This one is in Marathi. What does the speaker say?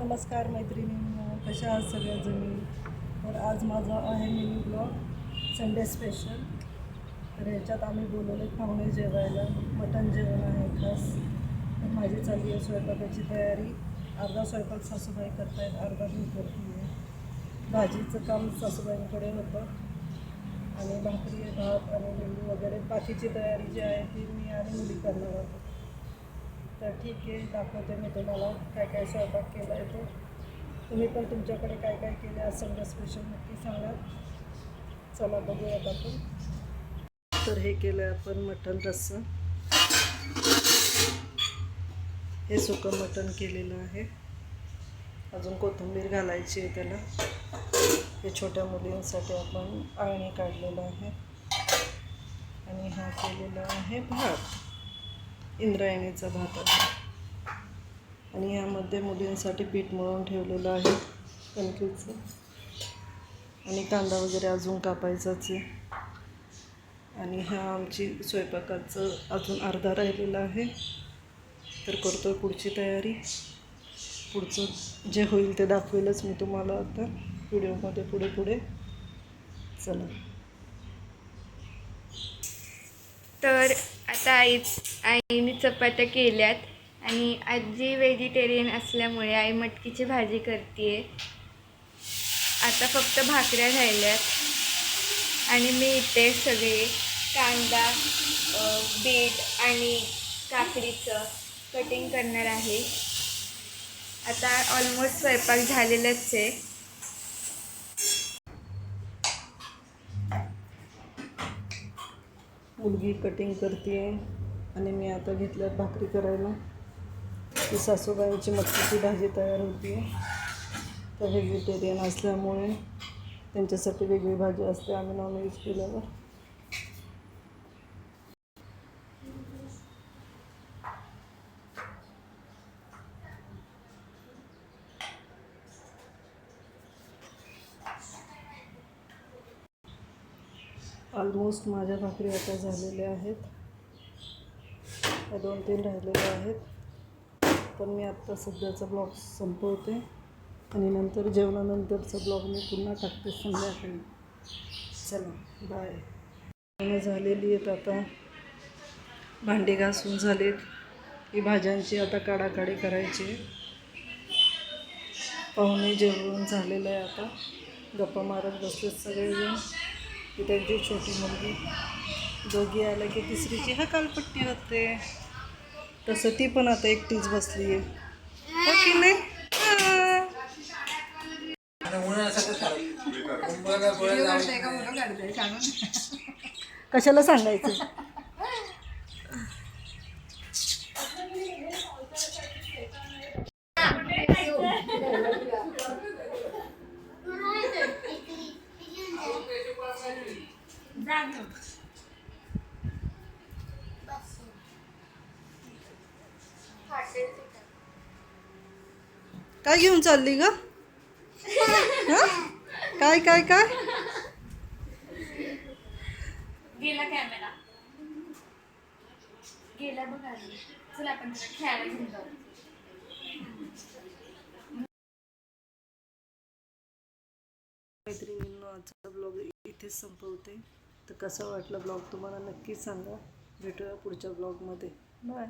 नमस्कार मैत्रिणींनो कशा आहात सगळ्याजणी? तर आज माझा आहे मिनी ब्लॉग संडे स्पेशल तर ह्याच्यात आम्ही बोलवले पाहुणे जेवायला मटण जेवण आहे खास. तर माझी चालली आहे स्वयंपाकाची तयारी. अर्धा स्वयंपाक सासूबाई करतायत अर्धा मी करते. भाजीचं काम सासूबाईंकडे होतं. आणि भाकरी भात आणि लिंबू वगैरे. बाकीची तयारी जी आहे ती मी आणि मुली करणार आहोत. तर ठीक आहे दाखवते मी तुम्हाला काय काय स्वयंपाक केला आहे तो. तुम्ही पण तुमच्याकडे काय काय केलं आहे संडे स्पेशल नक्की सांगा. चला बघूयात आपण. तर हे केलं आहे आपण मटण रस्सा. हे सुकं मटण केलेलं आहे. अजून कोथिंबीर घालायची आहे त्याला. हे छोट्या मुलींसाठी आपण आळणी काढलेलं आहे. आणि हा केलेला आहे भात. इंद्रायणीचा भात आहे. आणि यामध्ये मुलींसाठी पीठ मळून ठेवलेलं आहे कणकीचं. आणि कांदा वगैरे अजून कापायचाच. आहे आणि हा आमची स्वयंपाकाचं अजून अर्धा राहिलेला आहे. तर करतो पुढची तयारी. पुढचं जे होईल ते दाखवेलच मी तुम्हाला आता व्हिडिओमध्ये पुढे पुढे. चला. तर आता आई आईने चपात्या केल्यात आणि आजी व्हेजिटेरियन असल्यामुळे आई मटकीची भाजी करते आता फक्त भाकऱ्या राहिल्यात आणि मी इथे सगळे कांदा बीट आणि काकडीचं कटिंग करणार आहे. आता ऑलमोस्ट स्वयंपाक झालेलाच आहे. मुलगी कटिंग करते आणि मी आता घेतल्यात भाकरी करायला. ती सासूबाईंची मटकीची भाजी तयार होती तर व्हेजिटेरियन असल्यामुळे त्यांच्यासाठी वेगळी भाजी असते. आम्ही नॉनव्हेज केल्यावर. ऑलमोस्ट माझ्या भाकरी आता झालेल्या आहेत. त्या दोन तीन राहिलेल्या आहेत. पण मी आत्ता सध्याचा ब्लॉग संपवते. आणि नंतर जेवणानंतरचा ब्लॉग मी पुन्हा टाकते संध्याकाळी. चला बाय जेवणं झालेली आहेत आता. भांडी घासून झालेत. ही भाज्यांची आता काढाकाडी करायची आहे. पाहुणे जेवण झालेलं आहे आता. गप्पा मारत बसलेत सगळेजण. की त्यांची छोटी मुलगी दोघी आल्या की तिसरीची हकालपट्टी होते तसं ती पण आता एकटीच बसली आहे हो की नाही? हा. कशाला सांगायचं? काय घेऊन चालली ग? काय काय काय? गेला कॅमेरा गेला बघा. चला आपण खेळायला घेऊन जाऊ. इथेच संपवते. तर कसा वाटला ब्लॉग तुम्हाला नक्कीच सांगा. भेटूया पुढच्या ब्लॉगमध्ये. बाय